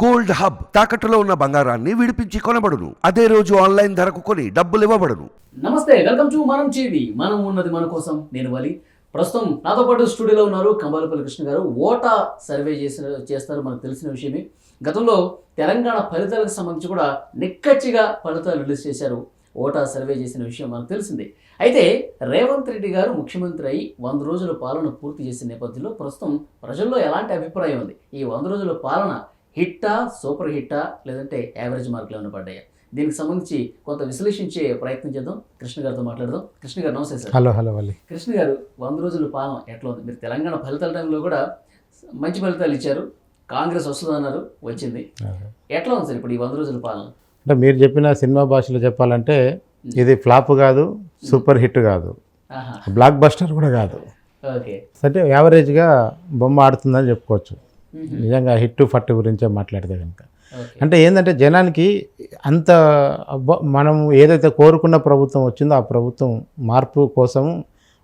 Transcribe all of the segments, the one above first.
Gold hub తాకట్టులో ఉన్న బంగారాన్ని విడిపించి కొనబడును. అదే రోజు ఆన్లైన్ ధరకు కొని డబ్బులు ఇవ్వబడును. నమస్తే వెల్కమ్ టు మనం టీవీ. మనం ఉన్నది మన కోసం నేను వలి. ప్రస్తుతం నాతో పాటు స్టూడియోలో ఉన్నారు కంబాలపల్లి కృష్ణ గారు. ఓటా సర్వే చేసిన చేస్తారు మనకు తెలిసిన విషయమే. గతంలో తెలంగాణ ఫలితాలకు సంబంధించి కూడా నిక్కచ్చిగా ఫలితాలు రిలీజ్ చేశారు. ఓటా సర్వే చేసిన విషయం మనకు తెలిసిందే. అయితే రేవంత్ రెడ్డి గారు ముఖ్యమంత్రి అయి వంద రోజుల పాలన పూర్తి చేసిన నేపథ్యంలో ప్రస్తుతం ప్రజల్లో ఎలాంటి అభిప్రాయం ఉంది? ఈ వంద రోజుల పాలన హిట్టా సూపర్ హిట్టా లేదంటే యావరేజ్ మార్కులు ఏమైనా పడ్డాయా? దీనికి సంబంధించి కొంత విశ్లేషించే ప్రయత్నం చేద్దాం. కృష్ణ గారితో మాట్లాడదాం. కృష్ణ గారు నమస్తే sir. Hello hello Valli. Krishna garu వంద రోజుల పాలన ఎట్లా ఉంది? మీరు తెలంగాణ ఫలితాల టైంలో కూడా మంచి ఫలితాలు ఇచ్చారు. కాంగ్రెస్ వస్తుందన్నారు వచ్చింది. ఎట్లా ఉంది సార్ ఇప్పుడు ఈ వంద రోజుల పాలన? అంటే మీరు చెప్పిన సినిమా భాషలో చెప్పాలంటే ఇది ఫ్లాప్ కాదు సూపర్ హిట్ కాదు. బ్లాక్ బస్టర్ కూడా కాదు. ఓకే. అంటే యావరేజ్గా బొమ్మ ఆడుతుందని చెప్పుకోవచ్చు. నిజంగా హిట్ ఫట్ గురించే మాట్లాడితే కనుక. అంటే ఏంటంటే జనానికి అంత మనం ఏదైతే కోరుకున్న ప్రభుత్వం వచ్చిందో ఆ ప్రభుత్వం మార్పు కోసం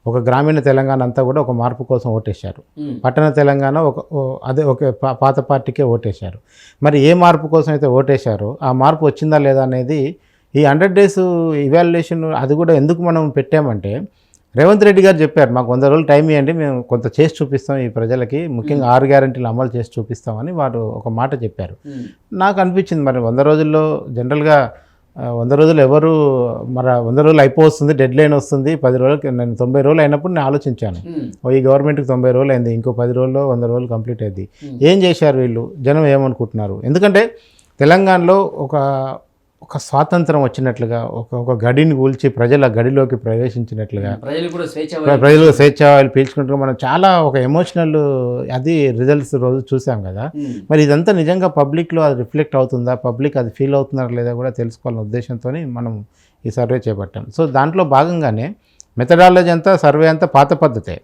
ఒక గ్రామీణ తెలంగాణ అంతా కూడా ఒక మార్పు కోసం ఓటేశారు. పట్టణ తెలంగాణ ఒక అదే ఒక పాత పార్టీకే ఓటేశారు. మరి ఏ మార్పు కోసం అయితే ఓటేశారో ఆ మార్పు వచ్చిందా లేదా అనేది ఈ హండ్రెడ్ డేస్ ఇవాల్యుయేషన్ అది కూడా ఎందుకు మనం పెట్టామంటే రేవంత్ రెడ్డి గారు చెప్పారు మాకు వంద రోజులు టైం ఇవ్వండి మేము కొంత చేసి చూపిస్తాం ఈ ప్రజలకి. ముఖ్యంగా ఆరు గ్యారంటీలు అమలు చేసి చూపిస్తామని వారు ఒక మాట చెప్పారు. నాకు అనిపించింది మరి వంద రోజుల్లో జనరల్గా వంద రోజులు ఎవరు మరి వంద రోజులు అయిపోతుంది డెడ్ లైన్ వస్తుంది పది రోజులకి నేను తొంభై రోజులు అయినప్పుడు నేను ఆలోచించాను. ఈ గవర్నమెంట్కి తొంభై రోజులు అయింది ఇంకో పది రోజుల్లో వంద రోజులు కంప్లీట్ అయింది. ఏం చేశారు వీళ్ళు? జనం ఏమనుకుంటున్నారు? ఎందుకంటే తెలంగాణలో ఒక ఒక స్వాతంత్రం వచ్చినట్లుగా ఒక ఒక గడిని కూల్చి ప్రజల గడిలోకి ప్రవేశించినట్లుగా ప్రజలు కూడా స్వేచ్ఛ ప్ర- ప్రజలు స్వేచ్ఛ వాళ్ళు పీల్చుకుంటూ మనం చాలా ఒక ఎమోషనల్ అది రిజల్ట్స్ రోజు చూసాం కదా. మరి ఇదంతా నిజంగా పబ్లిక్లో అది రిఫ్లెక్ట్ అవుతుందా? పబ్లిక్ అది ఫీల్ అవుతున్నారా లేదా కూడా తెలుసుకోవాలనే ఉద్దేశంతో మనం ఈ సర్వే చేపట్టాం. సో దాంట్లో భాగంగానే మెథడాలజీ అంతా సర్వే అంతా పాత పద్ధతే.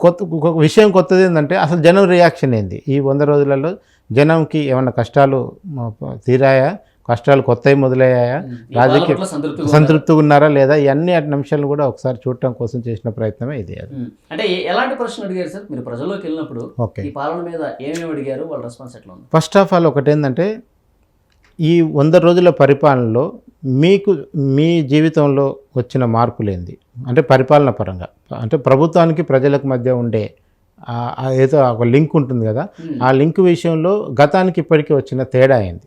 కొత్త విషయం కొత్తది ఏంటంటే అసలు జనం రియాక్షన్ ఏంది? ఈ వంద రోజులలో జనంకి ఏమన్నా కష్టాలు తీరాయా? కష్టాలు కొత్తవి మొదలయ్యాయా? రాజకీయ సంతృప్తిగా ఉన్నారా? లేదా? ఇవన్నీ అటు నిమిషాలు కూడా ఒకసారి చూడటం కోసం చేసిన ప్రయత్నమే ఇది. అంటే ఎలాంటి ప్రశ్నలు అడిగారు సార్? మీరు ప్రజల్లోకి వెళ్ళినప్పుడు ఈ పాలన మీద ఏమేమి అడిగారు? వాళ్ళ రెస్పాన్స్ ఎట్లా ఉంది? ఫస్ట్ ఆఫ్ ఆల్ ఒకటి ఏంటంటే ఈ వంద రోజుల పరిపాలనలో మీకు మీ జీవితంలో వచ్చిన మార్పులు ఏంది అంటే పరిపాలన పరంగా. అంటే ప్రభుత్వానికి ప్రజలకు మధ్య ఉండే ఏదో ఒక లింక్ ఉంటుంది కదా. ఆ లింక్ విషయంలో గతానికి ఇప్పటికీ వచ్చిన తేడా అయింది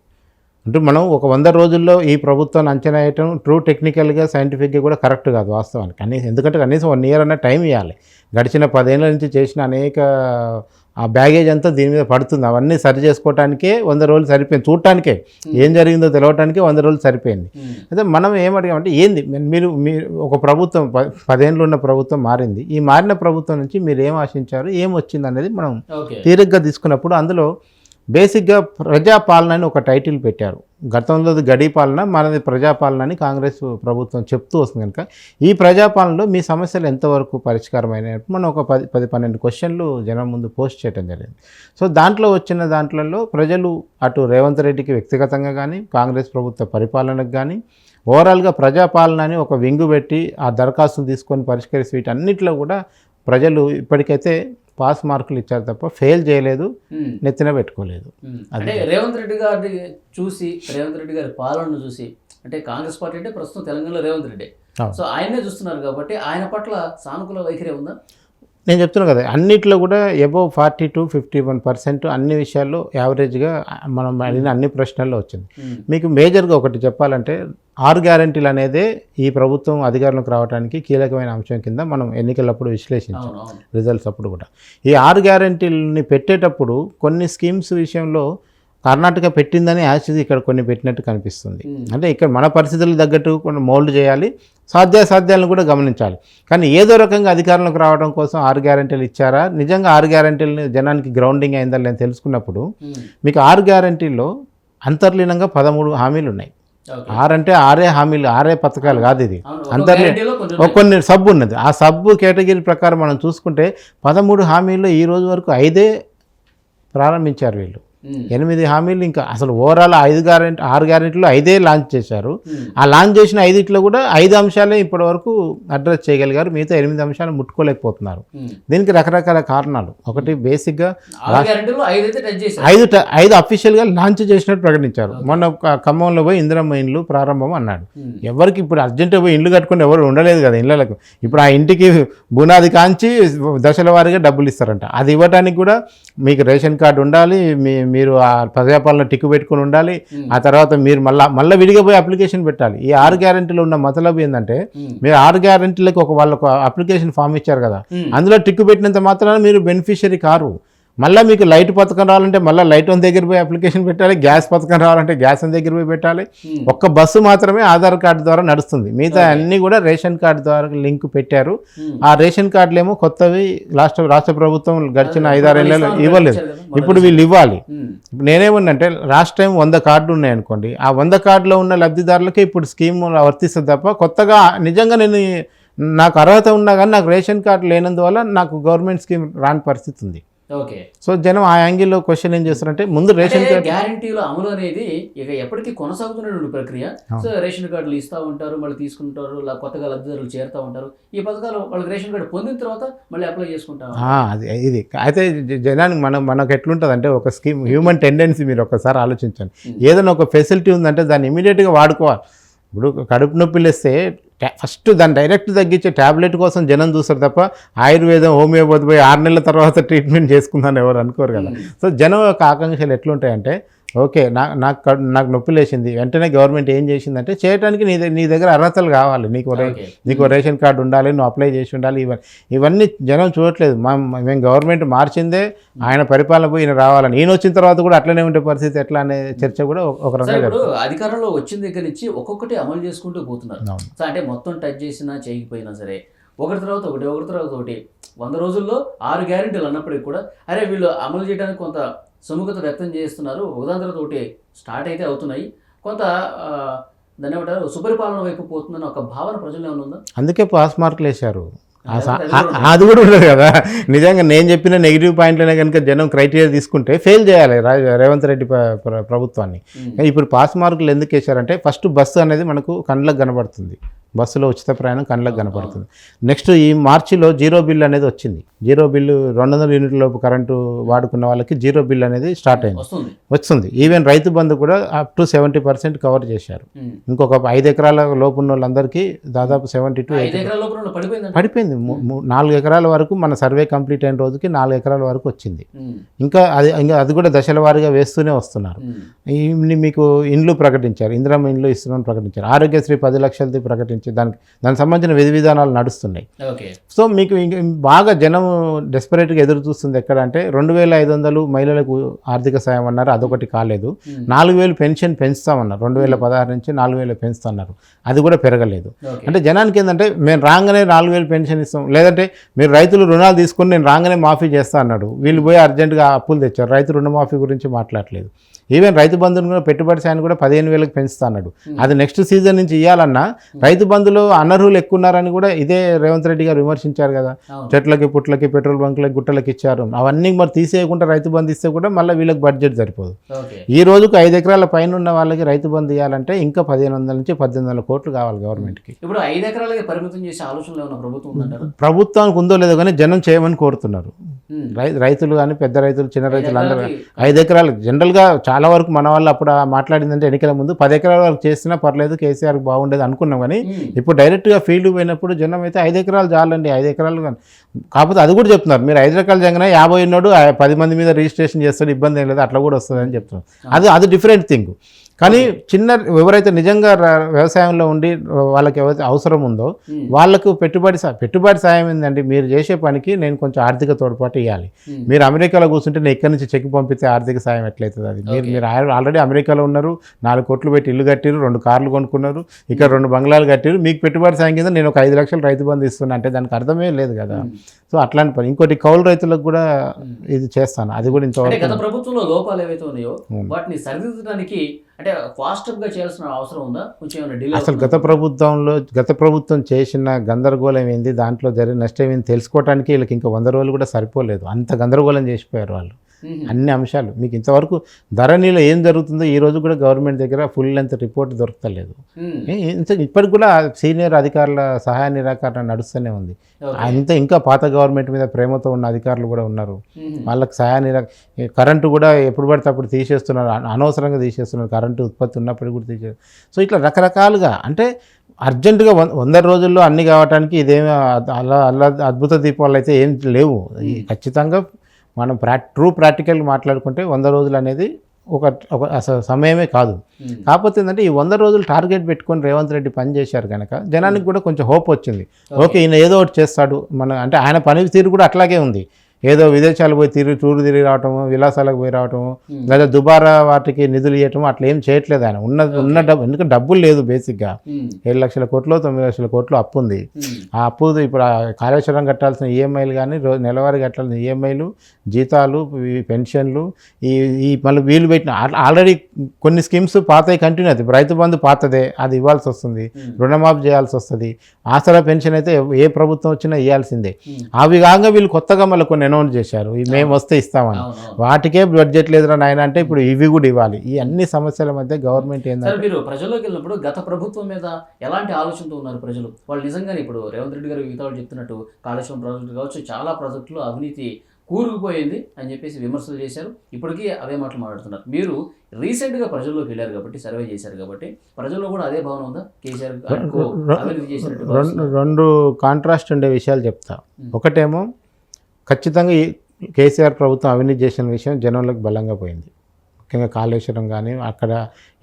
అంటే మనం ఒక వంద రోజుల్లో ఈ ప్రభుత్వాన్ని అంచనా వేయటం ట్రూ టెక్నికల్గా సైంటిఫిక్గా కూడా కరెక్ట్ కాదు వాస్తవానికి. కనీసం ఎందుకంటే కనీసం వన్ ఇయర్ అన్న టైం ఇవ్వాలి. గడిచిన పదేళ్ళ నుంచి చేసిన అనేక ఆ బ్యాగేజ్ అంతా దీని మీద పడుతుంది. అవన్నీ సరి చేసుకోవటానికే వంద రోజులు సరిపోయింది. చూడటానికే. ఏం జరిగిందో తెలవటానికే వంద రోజులు సరిపోయింది. ఉమ్. అయితే మనం ఏమడిగామంటే ఏంది? మీరు మీరు ఒక ప్రభుత్వం పదేళ్ళు ఉన్న ప్రభుత్వం మారింది. ఈ మారిన ప్రభుత్వం నుంచి మీరు ఏం ఆశించారు? ఏం వచ్చింది అనేది మనం తీరిగ్గా తీసుకున్నప్పుడు అందులో బేసిక్గా ప్రజాపాలన అని ఒక టైటిల్ పెట్టారు. గతంలో గడి పాలన మనది ప్రజాపాలన అని కాంగ్రెస్ ప్రభుత్వం చెప్తూ వస్తుంది కనుక ఈ ప్రజాపాలనలో మీ సమస్యలు ఎంతవరకు పరిష్కారమైనట్టు మనం ఒక పది పది పన్నెండు క్వశ్చన్లు జనం ముందు పోస్ట్ చేయడం జరిగింది. సో దాంట్లో వచ్చిన దాంట్లలో ప్రజలు అటు రేవంత్ రెడ్డికి వ్యక్తిగతంగా కానీ కాంగ్రెస్ ప్రభుత్వ పరిపాలనకు కానీ ఓవరాల్గా ప్రజాపాలన అని ఒక వింగు పెట్టి ఆ దరఖాస్తులు తీసుకొని పరిష్కరిస్తే వీటన్నిటిలో కూడా ప్రజలు ఇప్పటికైతే పాస్ మార్కులు ఇచ్చారు తప్ప ఫెయిల్ చేయలేదు. నెత్తిన పెట్టుకోలేదు. అంటే రేవంత్ రెడ్డి గారిని చూసి రేవంత్ రెడ్డి గారి పాలనను చూసి అంటే కాంగ్రెస్ పార్టీ అంటే ప్రస్తుతం తెలంగాణలో రేవంత్ రెడ్డి. సో ఆయన్నే చూస్తున్నారు కాబట్టి ఆయన పట్ల సానుకూల వైఖరి ఉందా నేను చెప్తున్నా కదా అన్నిట్లో కూడా above forty to fifty one percent అన్ని విషయాల్లో యావరేజ్గా మనం అడిగిన అన్ని ప్రశ్నల్లో వచ్చింది. ఉమ్. మీకు మేజర్గా ఒకటి చెప్పాలంటే ఆరు గ్యారంటీలు అనేదే ఈ ప్రభుత్వం అధికారంలోకి రావడానికి కీలకమైన అంశం కింద మనం ఎన్నికలప్పుడు విశ్లేషించాం. రిజల్ట్స్ అప్పుడు కూడా. ఈ ఆరు గ్యారంటీలని పెట్టేటప్పుడు కొన్ని స్కీమ్స్ విషయంలో కర్ణాటక పెట్టిందని యాక్చువల్లీ ఇక్కడ కొన్ని పెట్టినట్టు కనిపిస్తుంది. Hmm. అంటే ఇక్కడ మన పరిస్థితులకు తగ్గట్టు కొన్ని మోల్డ్ చేయాలి సాధ్యాసాధ్యాలను కూడా గమనించాలి కానీ ఏదో రకంగా అధికారంలోకి రావడం కోసం ఆరు గ్యారంటీలు ఇచ్చారా నిజంగా ఆరు గ్యారంటీలని జనానికి గ్రౌండింగ్ అయిందని నేను తెలుసుకున్నప్పుడు. మీకు ఆరు గ్యారంటీల్లో అంతర్లీనంగా పదమూడు హామీలు ఉన్నాయి. ఆరంటే ఆరే హామీలు ఆరే పథకాలు కాదు ఇది అంతర్లీ గ్యారంటీలో కొన్ని సబ్ ఉన్నది ఆ సబ్బు కేటగిరీ ప్రకారం మనం చూసుకుంటే పదమూడు హామీల్లో ఈ రోజు వరకు ఐదే ప్రారంభించారు వీళ్ళు. ఎనిమిది హామీలు ఇంకా అసలు ఓవరాల్ ఐదు గ్యారెంటీ ఆరు గ్యారెంటీలు ఐదే లాంచ్ చేశారు. ఉమ్. ఆ లాంచ్ చేసిన ఐదిట్లో కూడా ఐదు అంశాలే ఇప్పటి వరకు అడ్రస్ చేయగలిగారు. మిగతా ఎనిమిది అంశాలు ముట్టుకోలేకపోతున్నారు. ఉమ్. దీనికి రకరకాల కారణాలు. ఒకటి బేసిక్గా ఐదు ఐదు అఫీషియల్గా లాంచ్ చేసినట్టు ప్రకటించారు. మొన్న ఖమ్మంలో పోయి ఇందిరమ్మ ఇండ్లు ప్రారంభం అన్నాడు. ఎవరికి ఇప్పుడు అర్జెంటుగా పోయి ఇల్లు కట్టుకుని ఎవరు ఉండలేదు కదా ఇళ్ళలకు. ఇప్పుడు ఆ ఇంటికి బునాది కాంచి దశల వారీగా డబ్బులు ఇస్తారంట. అది ఇవ్వడానికి కూడా మీకు రేషన్ కార్డు ఉండాలి మీ మీరు ఆ ప్రజాపాలన టిక్కు పెట్టుకుని ఉండాలి. ఆ తర్వాత మీరు మళ్ళీ మళ్ళీ విడిగా పోయి అప్లికేషన్ పెట్టాలి ఈ ఆరు గ్యారెంటీలో ఉన్న మతలబు ఏంటంటే. మీరు ఆరు గ్యారెంటీలకు ఒక వాళ్ళకు అప్లికేషన్ ఫామ్ ఇచ్చారు కదా. అందులో టిక్కు పెట్టినంత మాత్రాన మీరు బెనిఫిషియరీ కారు మళ్ళీ మీకు లైట్ పథకం రావాలంటే మళ్ళీ లైట్ వన్ దగ్గర పోయి అప్లికేషన్ పెట్టాలి గ్యాస్ పథకం రావాలంటే గ్యాస్ వన్ దగ్గర పోయి పెట్టాలి. ఉమ్. ఒక్క బస్సు మాత్రమే ఆధార్ కార్డు ద్వారా నడుస్తుంది. మిగతా అన్ని కూడా రేషన్ కార్డు ద్వారా లింక్ పెట్టారు. ఉమ్. ఆ రేషన్ కార్డులు ఏమో కొత్తవి రాష్ట్ర రాష్ట్ర ప్రభుత్వం గడిచిన ఐదారేళ్ళలో ఇవ్వలేదు. ఇప్పుడు వీళ్ళు ఇవ్వాలి. ఇప్పుడు నేనేమన్నంటే లాస్ట్ టైం వంద కార్డులు ఉన్నాయనుకోండి ఆ వంద కార్డులో ఉన్న లబ్ధిదారులకే ఇప్పుడు స్కీమ్ వర్తిస్తుంది తప్ప కొత్తగా నిజంగా నేను నాకు అర్హత ఉన్నా కానీ నాకు రేషన్ కార్డు లేనందువల్ల నాకు గవర్నమెంట్ స్కీమ్ రాని పరిస్థితి ఉంది. ఓకే. సో జనం ఆ యాంగిల్లో క్వశ్చన్ ఏం చేస్తారంటే ముందు రేషన్ కార్డు గ్యారంటీల అమలు అనేది ఇక ఎప్పటికీ కొనసాగుతున్నటువంటి ప్రక్రియ. సో రేషన్ కార్డులు ఇస్తూ ఉంటారు మళ్ళీ తీసుకుంటారు కొత్తగా లబ్ధిదారులు చేరుతూ ఉంటారు. ఈ పథకాలు వాళ్ళకి రేషన్ కార్డు పొందిన తర్వాత మళ్ళీ అప్లై చేసుకుంటాం ఆ, అది ఇది. అయితే జనానికి మనం మనకు ఎట్లుంటుంది అంటే ఒక స్కీమ్ హ్యూమన్ టెండెన్సీ మీరు ఒకసారి ఆలోచించండి. ఏదైనా ఒక ఫెసిలిటీ ఉందంటే దాన్ని ఇమీడియట్గా వాడుకోవాలి. ఇప్పుడు కడుపు నొప్పి లేస్తే ఫస్ట్ దాన్ని డైరెక్ట్ తగ్గించే ట్యాబ్లెట్ కోసం జనం చూస్తారు తప్ప ఆయుర్వేదం హోమియోపతి పోయి ఆరు నెలల తర్వాత ట్రీట్మెంట్ చేసుకుందని ఎవరు అనుకోరు కదా. సో జనం యొక్క ఆకాంక్షలు ఎట్లుంటాయంటే ఓకే నాకు కడు- నాకు నొప్పి లేచింది. వెంటనే గవర్నమెంట్ ఏం చేసిందంటే చేయడానికి నీ నీ దగ్గర అర్హతలు కావాలి. నీకు. నీకు రేషన్ కార్డు ఉండాలి నువ్వు అప్లై చేసి ఉండాలి ఇవన్నీ ఇవన్నీ జనం చూడట్లేదు. మా మేము గవర్నమెంట్ మార్చిందే ఆయన పరిపాలన పోయి రావాలని. ఈయన వచ్చిన తర్వాత కూడా అట్లనే ఉండే పరిస్థితి ఎట్లా అనే చర్చ కూడా ఒక- రకంగా. అధికారంలో వచ్చిన దగ్గర నుంచి ఒక్కొక్కటి అమలు చేసుకుంటూ పోతున్నారు. అంటే మొత్తం టచ్ చేసినా చేయకపోయినా సరే ఒకటి తర్వాత ఒకటి ఒకటి తర్వాత ఒకటి వంద రోజుల్లో ఆరు గ్యారెంటీలు అన్నప్పటికీ కూడా అరే వీళ్ళు అమలు చేయడానికి కొంత సుముఖత వ్యక్తం చేస్తున్నారు. ఒకదాని తర్వాత ఒకటి స్టార్ట్ అయితే అవుతున్నాయి. కొంత దాన్ని ఏమంటారు? సుపరిపాలన వైపు పోతుందని ఒక భావన ప్రజల్లో ఏమైనా ఉందా? అందుకే పాస్ మార్కులు వేశారు. అది కూడా. ఉండదు కదా. నిజంగా నేను చెప్పిన నెగిటివ్ పాయింట్లనే కనుక జనం క్రైటీరియా తీసుకుంటే ఫెయిల్ చేయాలి రేవంత్ రెడ్డి ప్ర- ప్ర- ప్రభుత్వాన్ని. ఇప్పుడు పాస్ మార్కులు ఎందుకు వేశారంటే ఫస్ట్ బస్సు అనేది మనకు కళ్ళకు కనబడుతుంది. బస్సులో ఉచిత ప్రయాణం కళ్ళకు కనబడుతుంది నెక్స్ట్ ఈ మార్చిలో జీరో బిల్ అనేది వచ్చింది. జీరో బిల్లు రెండు వందల యూనిట్ల లోపు కరెంటు వాడుకున్న వాళ్ళకి జీరో బిల్ అనేది స్టార్ట్ అయింది. వస్తుంది. ఈవెన్ రైతు బంధు కూడా up to seventy percent cover చేశారు. ఇంకొక ఐదు ఎకరాల లోపు ఉన్న వాళ్ళందరికీ దాదాపు సెవెంటీ టు పడిపోయింది. నాలుగు ఎకరాల వరకు మన సర్వే కంప్లీట్ అయిన రోజుకి నాలుగు ఎకరాల వరకు వచ్చింది. ఇంకా అది ఇంకా అది కూడా దశల వారీగా వేస్తూనే వస్తున్నారు. మీకు ఇండ్లు ప్రకటించారు. ఇందిరమ్మ ఇండ్లు ఇస్తున్నామని ప్రకటించారు. ఆరోగ్యశ్రీ పది లక్షలది ప్రకటించి దానికి దానికి సంబంధించిన విధి విధానాలు నడుస్తున్నాయి. ఓకే. సో మీకు ఇంక బాగా జనం డెస్పరేట్గా ఎదురు చూస్తుంది ఎక్కడ అంటే రెండు వేల ఐదు వందలు మహిళలకు ఆర్థిక సాయం అన్నారు అదొకటి కాలేదు. ఉమ్. నాలుగు వేలు పెన్షన్ పెంచుతామన్నారు. రెండు వేల పదహారు నుంచి నాలుగు వేలు పెంచుతున్నారు. అది కూడా పెరగలేదు. అంటే జనానికి ఏంటంటే మేము రాగానే నాలుగు వేలు పెన్షన్ ఇస్తాం. లేదంటే మీరు రైతులు రుణాలు తీసుకొని నేను రాగానే మాఫీ చేస్తా అన్నాడు. వీళ్ళు పోయి అర్జెంటుగా అప్పులు తెచ్చారు. రైతు రుణమాఫీ గురించి మాట్లాడలేదు. ఈవెన్ రైతు బంధుని కూడా పెట్టుబడి సాయాన్ని కూడా పదిహేను వేలకు పెంచుతా అన్నాడు అది నెక్స్ట్ సీజన్ నుంచి ఇవ్వాలన్నా రైతు బంధులో అనర్హులు ఎక్కువ ఉన్నారని కూడా ఇదే రేవంత్ రెడ్డి గారు విమర్శించారు కదా. చెట్లకి పుట్లకి పెట్రోల్ బంకులకి గుట్టలకి ఇచ్చారు. అవన్నీ మరి తీసేయకుండా రైతు బంధు ఇస్తే కూడా మళ్ళీ వీళ్ళకి బడ్జెట్ సరిపోదు. ఈ రోజుకు ఐదు ఎకరాల పైన ఉన్న వాళ్ళకి రైతు బంధు ఇవ్వాలంటే ఇంకా పదిహేను వందల నుంచి పద్దెనిమిది వందల కోట్లు కావాలి గవర్నమెంట్కి ఇప్పుడు ఐదు ఎకరాలకి పరిమితం చేసే ఆలోచనలో ఉన్న ప్రభుత్వం ప్రభుత్వానికి ఉందో లేదో కానీ జనం చేయమని కోరుతున్నారు. రైతులు కానీ పెద్ద రైతులు చిన్న రైతులు అందరూ ఐదు ఎకరాలు జనరల్గా చాలా వరకు మన వాళ్ళు అప్పుడు మాట్లాడిందంటే ఎన్నికల ముందు పది ఎకరాల వరకు చేసినా పర్లేదు కేసీఆర్ బాగుండేది అనుకున్నాం కానీ. ఇప్పుడు డైరెక్ట్గా ఫీల్డ్ పోయినప్పుడు జనం అయితే ఐదు ఎకరాలు చాలండి ఐదు ఎకరాలు కానీ. కాకపోతే అది కూడా చెప్తున్నారు మీరు ఐదు ఎకరాలు జగన్ యాభై ఉన్నాడు పది మంది మీద రిజిస్ట్రేషన్ చేస్తాడు ఇబ్బంది ఏం లేదు అట్లా కూడా వస్తుంది అని చెప్తున్నారు అది అది డిఫరెంట్ థింగ్ కానీ చిన్న ఎవరైతే నిజంగా వ్యవసాయంలో ఉండి వాళ్ళకి ఎవరైతే అవసరం ఉందో. వాళ్ళకు పెట్టుబడి పెట్టుబడి సాయం ఏంటంటే మీరు చేసే పనికి నేను కొంచెం ఆర్థిక తోడ్పాటు ఇవ్వాలి. మీరు అమెరికాలో కూర్చుంటే నేను ఇక్కడి నుంచి చెక్ పంపితే ఆర్థిక సాయం ఎట్లయితుంది అది మీరు. మీరు ఆల్- ఆల్రెడీ అమెరికాలో ఉన్నారు నాలుగు కోట్లు పెట్టి ఇల్లు కట్టిరు రెండు కార్లు కొనుక్కున్నారు ఇక్కడ రెండు బంగ్లాలు కట్టిరు మీకు పెట్టుబడి సాయం కింద నేను ఒక ఐదు లక్షలు రైతు బంధు ఇస్తున్నా అంటే దానికి అర్థమే లేదు కదా. సో అట్లాంటి పని ఇంకోటి కౌలు రైతులకు కూడా ఇది చేస్తాను అది కూడా ఇంతవరకు గత ప్రభుత్వంలో లోపాలు ఏవైతే ఉన్నాయో. వాటిని సరిదిద్దడానికి అంటే చేయాల్సిన అవసరం ఉందా? కొంచెం డిలే అసలు గత ప్రభుత్వంలో గత ప్రభుత్వం చేసిన గందరగోళం ఏంది? దాంట్లో జరిగిన నష్టం ఏంది? తెలుసుకోవడానికి వీళ్ళకి ఇంకా వంద రోజులు కూడా సరిపోలేదు. అంత గందరగోళం చేసిపోయారు వాళ్ళు. అన్ని అంశాలు. మీకు ఇంతవరకు ధరణిలో ఏం జరుగుతుందో ఈ రోజు కూడా గవర్నమెంట్ దగ్గర ఫుల్ లెంత్ రిపోర్ట్ దొరకలేదు. ఇంత ఇప్పటికి కూడా సీనియర్ అధికారుల సహాయ నిరాకరణ నడుస్తూనే ఉంది. అంత ఇంకా పాత గవర్నమెంట్ మీద ప్రేమతో ఉన్న అధికారులు కూడా ఉన్నారు. వాళ్ళకి సహాయ నిరా కరెంటు కూడా ఎప్పుడు పడితే అప్పుడు తీసేస్తున్నారు. అన- అనవసరంగా తీసేస్తున్నారు. కరెంటు ఉత్పత్తి ఉన్నప్పుడు కూడా తీసే సో ఇట్లా రకరకాలుగా అంటే అర్జెంటుగా వంద రోజుల్లో అన్ని కావడానికి ఇదేమి అలా అలా అద్భుత దీపాలు అయితే ఏం లేవు. ఖచ్చితంగా మనం ప్రా ట్రూ ప్రాక్టికల్ మాట్లాడుకుంటే వంద రోజులు అనేది ఒక ఒక అసలు సమయమే కాదు. మ్మ్. కాకపోతే ఏంటంటే ఈ వంద రోజులు టార్గెట్ పెట్టుకొని రేవంత్ రెడ్డి పని చేశారు కనుక జనానికి కూడా కొంచెం హోప్ వచ్చింది. ఓకే ఈయన ఏదో ఒకటి చేస్తాడు. మన అంటే ఆయన పని తీరు కూడా అట్లాగే ఉంది. ఏదో విదేశాలు పోయి తిరిగి టూరు తిరిగి రావటము విలాసాలకు పోయి రావటము Hmm. లేదా దుబారా వాటికి నిధులు ఇవ్వటం అట్లా ఏం చేయట్లేదు ఆయన ఉన్న ఉన్న డబ్బు ఎందుకంటే డబ్బులు లేదు బేసిక్గా. ఏడు లక్షల కోట్లు తొమ్మిది లక్షల కోట్లు అప్పు ఉంది. ఆ అప్పు ఇప్పుడు కాళేశ్వరం కట్టాల్సిన ఈఎంఐలు కానీ రోజు నెలవారీ కట్టాల్సిన ఈఎంఐలు జీతాలు పెన్షన్లు ఈ ఈ మళ్ళీ వీలు పెట్టిన ఆల్- ఆల్రెడీ కొన్ని స్కీమ్స్ పాతవి కంటిన్యూ అవుతాయి రైతు బంధు పాతదే అది ఇవ్వాల్సి వస్తుంది. రుణమాఫీ చేయాల్సి వస్తుంది ఆసరా పెన్షన్ అయితే ఏ ప్రభుత్వం వచ్చినా ఇవ్వాల్సిందే. అవి కాగా వీళ్ళు కొత్తగా మళ్ళీ కొన్ని అనౌన్స్ చేశారు. మేము వస్తే ఇస్తామని. వాటికే బడ్జెట్ లేదురా నాయన అంటే ఇప్పుడు ఇవి కూడా ఇవ్వాలి. ఈ అన్ని సమస్యల మధ్య గవర్నమెంట్ ఏంటంటే మీరు ప్రజల్లోకి వెళ్ళినప్పుడు గత ప్రభుత్వం మీద ఎలాంటి ఆలోచనతో ఉన్నారు ప్రజలు? వాళ్ళు నిజంగానే ఇప్పుడు రేవంత్ రెడ్డి గారు మిగతా చెప్తున్నట్టు కాళేశ్వరం ప్రాజెక్టు కావచ్చు చాలా ప్రాజెక్టులు అవినీతి కూరుకుపోయింది అని చెప్పేసి విమర్శలు చేశారు. ఇప్పటికీ అవే మాటలు మాట్లాడుతున్నారు. మీరు రీసెంట్గా ప్రజల్లోకి వెళ్ళారు కాబట్టి సర్వే చేశారు కాబట్టి ప్రజల్లో కూడా అదే భావన ఉందా? కేసీఆర్ రెండు కాంట్రాస్ట్ ఉండే విషయాలు చెప్తా. ఒకటేమో ఖచ్చితంగా ఈ కేసీఆర్ ప్రభుత్వం అవినీతి చేసిన విషయం జనంలోకి బలంగా పోయింది. ముఖ్యంగా కాళేశ్వరం కానీ అక్కడ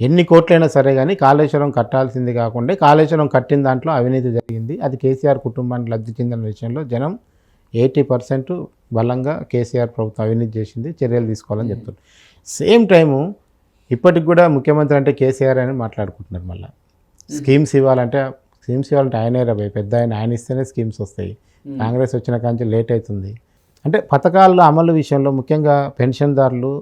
ఎన్ని కోట్లైనా సరే కానీ కాళేశ్వరం కట్టాల్సింది కాకుండా కాళేశ్వరం కట్టిన దాంట్లో అవినీతి జరిగింది. అది కేసీఆర్ కుటుంబానికి లబ్ధి చెందిన విషయంలో జనం ఎయిటీ పర్సెంట్ బలంగా కేసీఆర్ ప్రభుత్వం అవినీతి చేసింది చర్యలు తీసుకోవాలని చెప్తున్నారు. సేమ్ టైము ఇప్పటికి కూడా ముఖ్యమంత్రి అంటే కేసీఆర్ అని మాట్లాడుకుంటున్నారు మళ్ళీ. స్కీమ్స్ ఇవ్వాలంటే స్కీమ్స్ ఇవ్వాలంటే ఆయనే రాబోయే పెద్ద ఆయన ఆయన ఇస్తేనే స్కీమ్స్ వస్తాయి. కాంగ్రెస్ వచ్చిన కాంచి లేట్ అవుతుంది. అంటే పథకాల అమలు విషయంలో ముఖ్యంగా పెన్షన్దారులు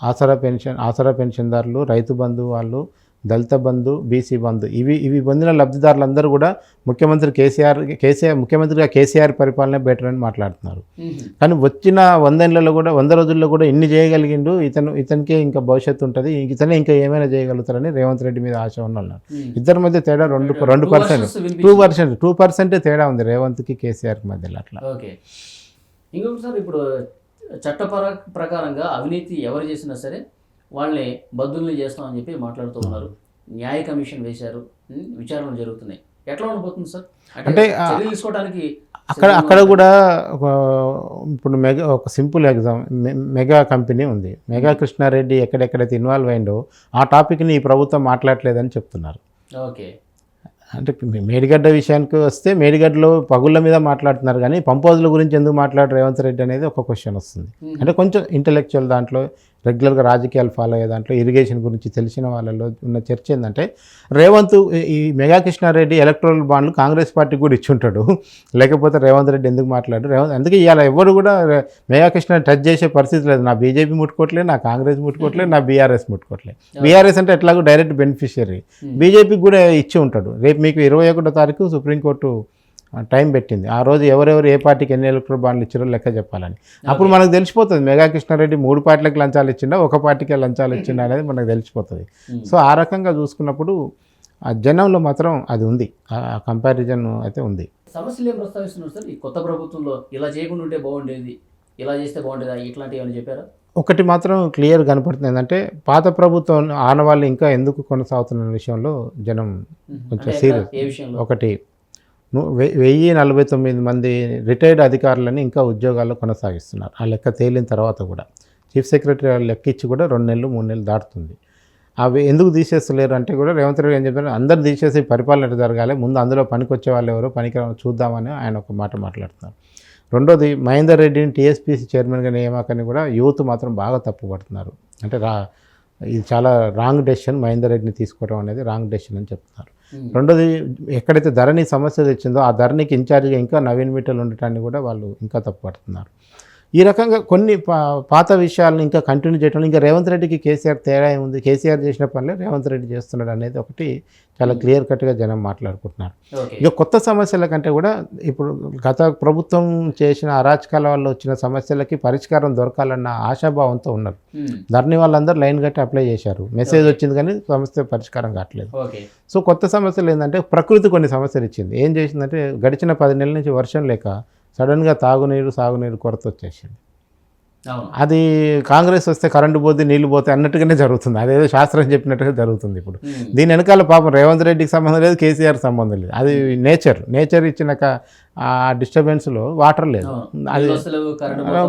ఆసరా పెన్షన్ ఆసరా పెన్షన్దారులు రైతు బంధు వాళ్ళు దళిత బంధు బీసీ బంధు ఇవి ఇవి పొందిన లబ్ధిదారులందరూ కూడా ముఖ్యమంత్రి కేసీఆర్ కేసీఆర్ ముఖ్యమంత్రిగా కేసీఆర్ పరిపాలన బెటర్ అని మాట్లాడుతున్నారు. కానీ వచ్చిన వందేళ్ళలో కూడా వంద రోజుల్లో కూడా ఇన్ని చేయగలిగిండు ఇతను ఇతనికే ఇంకా భవిష్యత్తు ఉంటుంది ఇతనే ఇంకా ఏమైనా చేయగలుగుతారని రేవంత్ రెడ్డి మీద ఆశ ఉన్న వాళ్ళు మ్మ్. ఇద్దరి మధ్య తేడా రెండు రెండు percent two. Percent two percent తేడా ఉంది రేవంత్కి కేసీఆర్కి మధ్యలో అట్లా ఓకే ఇంకొకటి సార్ ఇప్పుడు చట్టపర ప్రకారంగా అవినీతి ఎవరు చేసినా సరే వాళ్ళని బద్దుల్ని చేస్తామని చెప్పి మాట్లాడుతూ ఉన్నారు. న్యాయ కమిషన్ వేశారు. విచారణలు జరుగుతున్నాయి. ఎట్లా ఉండబోతుంది సార్? అంటే, చర్యలు తీసుకోవడానికి అక్కడ అక్కడ కూడా ఒక ఇప్పుడు మెగా ఒక సింపుల్ ఎగ్జామ్ మె- మెగా కంపెనీ ఉంది. మెగా కృష్ణారెడ్డి ఎక్కడెక్కడైతే ఇన్వాల్వ్ అయిందో ఆ టాపిక్ని ఈ ప్రభుత్వం మాట్లాడలేదని చెప్తున్నారు. ఓకే. అంటే మేడిగడ్డ విషయానికి వస్తే మేడిగడ్డలో పగుళ్ళ మీద మాట్లాడుతున్నారు కానీ పంపోజుల గురించి ఎందుకు మాట్లాడు రేవంత్ రెడ్డి అనేది ఒక క్వశ్చన్ వస్తుంది. అంటే కొంచెం ఇంటలెక్చువల్ దాంట్లో రెగ్యులర్గా రాజకీయాలు ఫాలో అయ్యే దాంట్లో ఇరిగేషన్ గురించి తెలిసిన వాళ్ళలో ఉన్న చర్చ ఏంటంటే రేవంత్ ఈ- మెగా కృష్ణారెడ్డి ఎలక్ట్రల్ బాండ్లు కాంగ్రెస్ పార్టీకి కూడా ఇచ్చుంటాడు. లేకపోతే రేవంత్ రెడ్డి ఎందుకు మాట్లాడు రేవంత్ అందుకే ఇవాళ ఎవరు కూడా మెగా కృష్ణ టచ్ చేసే పరిస్థితి లేదు. నా బీజేపీ ముట్టుకోవట్లేదు నా కాంగ్రెస్ ముట్టుకోవట్లేదు నా బీఆర్ఎస్ ముట్టుకోవట్లేదు బీఆర్ఎస్ అంటే ఎట్లాగో డైరెక్ట్ బెనిఫిషియరీ. బీజేపీకి కూడా ఇచ్చి ఉంటాడు. రేపు మీకు ఇరవై ఒకటో తారీఖు సుప్రీంకోర్టు టైం పెట్టింది. ఆ రోజు ఎవరెవరు ఏ పార్టీకి ఎన్ని ఎలక్ట్రల్ బాండ్లు ఇచ్చారో లెక్క చెప్పాలని. అప్పుడు మనకు తెలిసిపోతుంది మెగా కృష్ణారెడ్డి మూడు పార్టీలకు లంచాలు ఇచ్చిండా ఒక పార్టీకే లంచాలు ఇచ్చిండా అనేది మనకు తెలిసిపోతుంది. సో ఆ రకంగా చూసుకున్నప్పుడు ఆ జనంలో మాత్రం అది ఉంది. ఆ కంపారిజన్ అయితే ఉంది. సమస్యలు ఏం ప్రస్తావిస్తున్నారు సార్? ఈ కొత్త ప్రభుత్వంలో ఇలా చేయకుండా ఉంటే బాగుండేది ఇలా చేస్తే బాగుండేదా? ఇట్లాంటివి ఏమైనా చెప్పారా? ఒకటి మాత్రం క్లియర్ కనపడుతుంది. ఏంటంటే పాత ప్రభుత్వం ఆనవాళ్ళు ఇంకా ఎందుకు కొనసాగుతున్న విషయంలో జనం. కొంచెం విషయంలో? ఒకటి వెయ్యి నలభై తొమ్మిది మంది రిటైర్డ్ అధికారులని ఇంకా ఉద్యోగాల్లో కొనసాగిస్తున్నారు. ఆ లెక్క తేలిన తర్వాత కూడా. చీఫ్ సెక్రటరీ వాళ్ళ లెక్క ఇచ్చి కూడా రెండు నెలలు మూడు నెలలు దాటుతుంది. అవి ఎందుకు తీసేస్తలేరు అంటే కూడా రేవంత్ రెడ్డి ఏం చెప్పారు అందరు తీసేసి పరిపాలన జరగాలి ముందు అందులో పనికొచ్చే వాళ్ళు ఎవరు పనికి చూద్దామని ఆయన ఒక మాట మాట్లాడుతున్నారు. రెండోది మహేందర్ రెడ్డిని టీఎస్పీసీ చైర్మన్గా నియామకాన్ని కూడా యూత్ మాత్రం బాగా తప్పుపడుతున్నారు. అంటే రా ఇది చాలా రాంగ్ డెసిషన్ మహేందర్ రెడ్డిని తీసుకోవడం అనేది రాంగ్ డెసిషన్ అని చెప్తున్నారు. మ్మ్. రెండోది ఎక్కడైతే ధరణి సమస్య తెచ్చిందో ఆ ధరణికి ఇన్ఛార్జిగా ఇంకా నవీన్ మిట్టలు ఉండటాన్ని కూడా వాళ్ళు ఇంకా తప్పుపడుతున్నారు. ఈ రకంగా కొన్ని పాత విషయాలను ఇంకా కంటిన్యూ చేయడం ఇంకా రేవంత్ రెడ్డికి కేసీఆర్ తేడా ఏముంది? కేసీఆర్ చేసిన పనులే రేవంత్ రెడ్డి చేస్తున్నాడు అనేది ఒకటి చాలా క్లియర్ కట్గా జనం మాట్లాడుకుంటున్నారు. ఇక కొత్త సమస్యల కంటే కూడా ఇప్పుడు గత ప్రభుత్వం చేసిన అరాచకాల వల్ల వచ్చిన సమస్యలకి పరిష్కారం దొరకాలన్న ఆశాభావంతో ఉన్నారు. ఉమ్, ధరణి వాళ్ళందరూ లైన్ కట్టి అప్లై చేశారు. మెసేజ్ వచ్చింది కానీ సమస్య పరిష్కారం కావట్లేదు. సో కొత్త సమస్యలు ఏంటంటే ప్రకృతి కొన్ని సమస్యలు ఇచ్చింది. ఏం చేసిందంటే గడిచిన పది నెలల నుంచి వర్షం లేక సడన్గా తాగునీరు సాగునీరు కొరత వచ్చేసింది అది కాంగ్రెస్ వస్తే కరెంటు పోతే నీళ్ళు పోతే అన్నట్టుగానే జరుగుతుంది. అదేదో శాస్త్రం చెప్పినట్టుగా జరుగుతుంది ఇప్పుడు. దీని వెనకాల పాపం రేవంత్ రెడ్డికి సంబంధం లేదు కేసీఆర్ సంబంధం లేదు. అది నేచర్. నేచర్ ఇచ్చినాక ఆ డిస్టర్బెన్స్లో వాటర్ లేదు. అది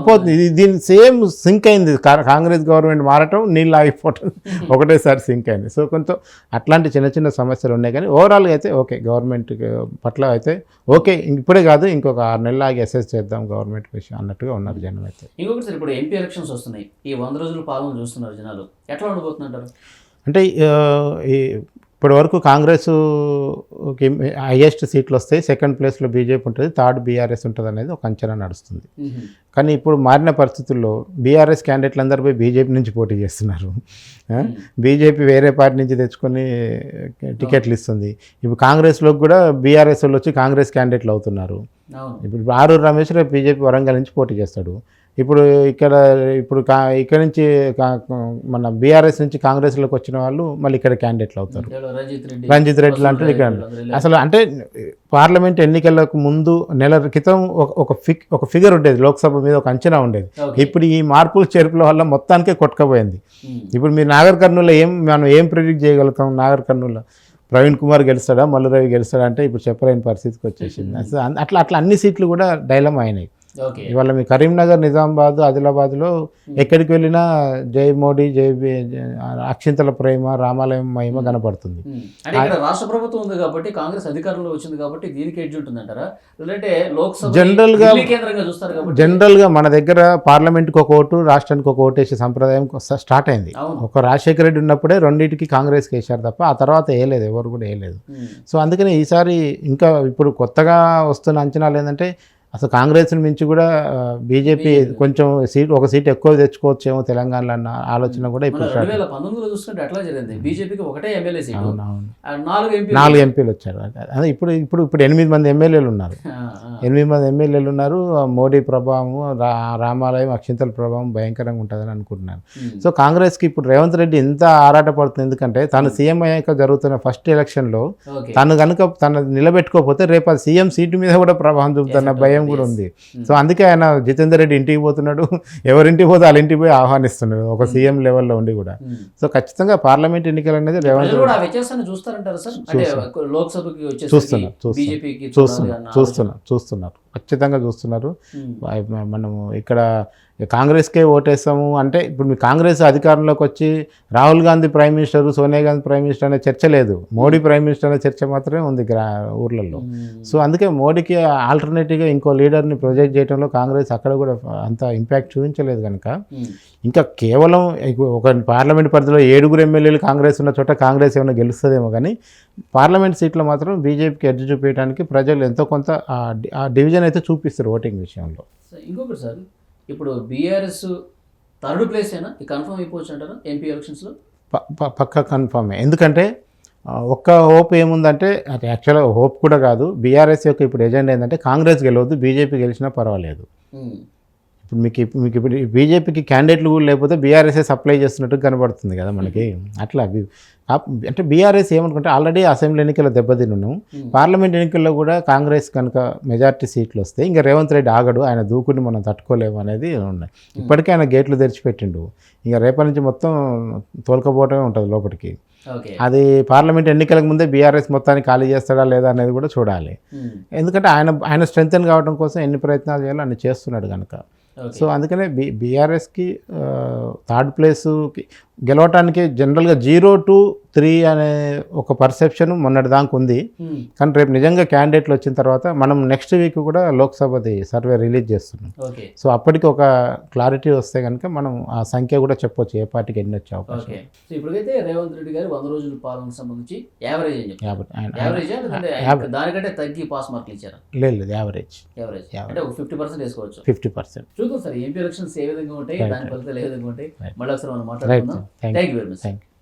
పోతుంది. ఇది దీని సేమ్ సింక్ అయింది. కాంగ్రెస్ గవర్నమెంట్ మారటం నీళ్ళు ఆగిపోవటం ఒకటేసారి సింక్ అయింది. సో కొంచెం అట్లాంటి చిన్న చిన్న సమస్యలు ఉన్నాయి కానీ ఓవరాల్గా అయితే ఓకే. గవర్నమెంట్ పట్ల అయితే ఓకే. ఇప్పుడే కాదు ఇంకొక ఆరు నెలలు ఆగి అసెస్ చేద్దాం గవర్నమెంట్ విషయం అన్నట్టుగా ఉన్నారు జనం అయితే. ఇంకొకటి సార్ ఇప్పుడు ఎంపీ ఎలక్షన్స్ వస్తున్నాయి. ఈ వంద రోజుల పాలన చూస్తున్నారు జనాలు. ఎట్లా ఉండబోతుందంటారు అంటే ఈ ఇప్పటి వరకు కాంగ్రెస్ హైయెస్ట్ సీట్లు వస్తాయి సెకండ్ ప్లేస్లో బీజేపీ ఉంటుంది థర్డ్ బీఆర్ఎస్ ఉంటుంది అనేది ఒక అంచనా నడుస్తుంది. కానీ ఇప్పుడు మారిన పరిస్థితుల్లో బీఆర్ఎస్ క్యాండిడేట్లు అందరూ పోయి బీజేపీ నుంచి పోటీ చేస్తున్నారు? బీజేపీ వేరే పార్టీ నుంచి తెచ్చుకొని టికెట్లు ఇస్తుంది. ఇప్పుడు కాంగ్రెస్లోకి కూడా బీఆర్ఎస్ వాళ్ళు వచ్చి కాంగ్రెస్ క్యాండిడేట్లు అవుతున్నారు. ఇప్పుడు ఆరూరు రమేష్ రేపు బీజేపీ వరంగల్ నుంచి పోటీ చేస్తాడు. ఇప్పుడు ఇక్కడ ఇప్పుడు కా ఇక్కడ నుంచి మన బీఆర్ఎస్ నుంచి కాంగ్రెస్లోకి వచ్చిన వాళ్ళు మళ్ళీ ఇక్కడ క్యాండిడేట్లు అవుతారు? రంజిత్ రెడ్డి లాంటి ఇక్కడ అసలు అంటే పార్లమెంట్ ఎన్నికలకు ముందు నెల క్రితం ఒక ఫిక్ ఒక ఫిగర్ ఉండేది లోక్సభ మీద ఒక అంచనా ఉండేది. ఇప్పుడు ఈ మార్పులు చేర్పుల వల్ల మొత్తానికే కొట్టుకపోయింది. ఇప్పుడు మీరు నాగర్ కర్నూలులో ఏం మనం ఏం ప్రిడిక్ట్ చేయగలుగుతాం? నాగర్ కర్నూలులో ప్రవీణ్ కుమార్ గెలుస్తాడా మల్లురవి గెలుస్తాడా అంటే ఇప్పుడు చెప్పలేని పరిస్థితికి వచ్చేసింది. అట్లా అట్లా అన్ని సీట్లు కూడా డైలమ్ అయినాయి. ఇవాళ మీ కరీంనగర్ నిజామాబాద్ ఆదిలాబాద్లో ఎక్కడికి వెళ్ళినా జై మోడీ జై అక్షింతల ప్రేమ రామాలయం మహిమ కనపడుతుంది. రాష్ట్ర ప్రభుత్వం ఉంది కాబట్టి కాంగ్రెస్ అధికారంలో వచ్చింది కాబట్టి దీనికి ఎడ్జ్ ఉంటుందంటారా? లేదంటే లోక్సభ General గా- చూస్తారు కాబట్టి జనరల్గా మన దగ్గర పార్లమెంట్కి ఒక ఓటు రాష్ట్రానికి ఒక ఓటు వేసే సంప్రదాయం కొ- స్టార్ట్ అయింది. ఒక రాజశేఖర రెడ్డి ఉన్నప్పుడే రెండింటికి కాంగ్రెస్కి వేశారు తప్ప ఆ తర్వాత వేయలేదు ఎవరు కూడా వేయలేదు. సో అందుకని ఈసారి ఇంకా ఇప్పుడు కొత్తగా వస్తున్న అంచనాలు ఏంటంటే అసలు కాంగ్రెస్ని మించి కూడా బీజేపీ కొంచెం సీట్ ఒక సీట్ ఎక్కువ తెచ్చుకోవచ్చేమో తెలంగాణలో అన్న ఆలోచన కూడా ఇప్పుడు రెండు స్టార్ట్ వేల పంతొమ్మిదిలో చూసుకుంటే ఎట్లా జరిగింది. బీజేపీకి ఒకటే ఎమ్మెల్యే సీటు. నాలుగు ఎంపీ నాలుగు ఎంపీలు వచ్చారు. అదే ఇప్పుడు ఇప్పుడు ఇప్పుడు ఎనిమిది మంది ఎమ్మెల్యేలు ఉన్నారు. ఎనిమిది మంది ఎమ్మెల్యేలు ఉన్నారు. మోడీ ప్రభావం రామాలయం అక్షింతల ప్రభావం భయంకరంగా ఉంటుందని అనుకుంటున్నాను సో కాంగ్రెస్కి ఇప్పుడు రేవంత్ రెడ్డి ఎంత ఆరాటపడుతుంది ఎందుకంటే తను సీఎం అయ్యాక జరుగుతున్న ఫస్ట్ ఎలక్షన్లో తను కనుక తను నిలబెట్టుకోకపోతే రేపు ఆ సీఎం సీటు మీద కూడా ప్రభావం చూపుతున్న Yes, భయం కూడా. ఉంది. సో అందుకే ఆయన జితేందర్ రెడ్డి ఇంటికి పోతున్నాడు. ఎవరింటికి పోతే వాళ్ళ ఇంటికి పోయి ఆహ్వానిస్తున్నాడు. ఒక సీఎం లెవెల్లో ఉండి కూడా. సో ఖచ్చితంగా పార్లమెంట్ ఎన్నికలు అనేది రేవంత్ చూస్తున్నారు, చూస్తున్నారు చూస్తున్నారు చూస్తున్నారు. ఖచ్చితంగా చూస్తున్నారు. మనము ఇక్కడ కాంగ్రెస్కే ఓటేస్తాము అంటే ఇప్పుడు మీ కాంగ్రెస్ అధికారంలోకి వచ్చి Rahul Gandhi prime minister Sonia Gandhi prime minister అనే చర్చ లేదు. మోడీ ప్రైమ్ మినిస్టర్ అనే చర్చ మాత్రమే ఉంది గ్రా ఊర్లలో. సో అందుకే మోడీకి ఆల్టర్నేటివ్గా ఇంకో లీడర్ని ప్రొజెక్ట్ చేయడంలో కాంగ్రెస్ అక్కడ కూడా అంత ఇంపాక్ట్ చూపించలేదు కనుక ఇంకా కేవలం ఒక పార్లమెంట్ పరిధిలో ఏడుగురు ఎమ్మెల్యేలు కాంగ్రెస్ ఉన్న చోట కాంగ్రెస్ ఏమైనా గెలుస్తుందేమో కానీ పార్లమెంట్ సీట్లో మాత్రం బీజేపీకి ఎడ్జ్ చూపించడానికి ప్రజలు ఎంతో కొంత ఆ డి- ఆ డివిజన్ అయితే చూపిస్తారు ఓటింగ్ విషయంలో. ఇంకొకటి సార్ ఇప్పుడు బీఆర్ఎస్ థర్డ్ ప్లేస్ అయినా కన్ఫర్మ్ అయిపోవచ్చు అంటారా ఎంపీ ఎలక్షన్స్లో? పక్కా కన్ఫర్మే. ఎందుకంటే ఒక్క హోప్ ఏముందంటే అది యాక్చువల్గా హోప్ కూడా కాదు. బీఆర్ఎస్ యొక్క ఇప్పుడు ఎజెండా ఏంటంటే కాంగ్రెస్ గెలవద్దు బీజేపీ గెలిచినా పర్వాలేదు. ఇప్పుడు మీకు మీకు ఇప్పుడు బీజేపీకి క్యాండిడేట్లు కూడా లేకపోతే బీఆర్ఎస్ఏ సప్లై చేస్తున్నట్టు కనబడుతుంది కదా మనకి. అట్లా అంటే బీఆర్ఎస్ ఏమనుకుంటే ఆల్రెడీ అసెంబ్లీ ఎన్నికల్లో దెబ్బతిన్నాం పార్లమెంట్ ఎన్నికల్లో కూడా కాంగ్రెస్ కనుక మెజార్టీ సీట్లు వస్తే ఇంకా రేవంత్ రెడ్డి ఆగడు ఆయన దూకుని మనం తట్టుకోలేము అనేది ఉన్నాయి. ఇప్పటికే ఆయన గేట్లు తెరిచిపెట్టిండు. ఇంకా రేపటి నుంచి మొత్తం తోలుకపోవటమే ఉంటుంది లోపలికి. అది పార్లమెంట్ ఎన్నికలకు ముందే బీఆర్ఎస్ మొత్తాన్ని ఖాళీ చేస్తాడా లేదా అనేది కూడా చూడాలి. ఎందుకంటే ఆయన ఆయన స్ట్రెంగ్తన్ కావడం కోసం ఎన్ని ప్రయత్నాలు చేయాలో అన్ని చేస్తున్నాడు కనుక. సో అందుకనే బీ బీఆర్ఎస్కి థర్డ్ ప్లేస్కి గెలవటానికి జనరల్గా జీరో టు త్రీ అనే ఒక పర్సెప్షన్ మొన్నటి దాకా ఉంది. ఉమ్, కానీ రేపు నిజంగా క్యాండిడేట్లు వచ్చిన తర్వాత మనం నెక్స్ట్ వీక్ కూడా లోక్సభది సర్వే రిలీజ్ చేస్తున్నాం. ఓకే సో అప్పటికి ఒక క్లారిటీ వస్తే కనుక మనం ఆ సంఖ్య కూడా చెప్పొచ్చు ఏ పార్టీకి ఎన్ని వచ్చే అవకాశం. సో ఇప్పటికైతే రేవంత్ రెడ్డి గారు వంద రోజుల పాలనకు సంబంధించి యావరేజ్ యావరేజ్. దానికంటే తగ్గి పాస్ మార్కులు ఇచ్చారా? లేదు లేదు యావరేజ్. అంటే ఒక ఫిఫ్టీ పర్సెంట్ వేసుకోవచ్చు. ఫిఫ్టీ పర్సెంట్ చూద్దాం సార్ ఎంపీ ఎలక్షన్స్ ఏ విధంగా ఉంటాయి దాని. ఫలితాలు ఏ విధంగా ఉంటాయి. మళ్ళీ ఒకసారి మనం మాట్లాడుకుందాం. Thank, Thank you very much. Thank you.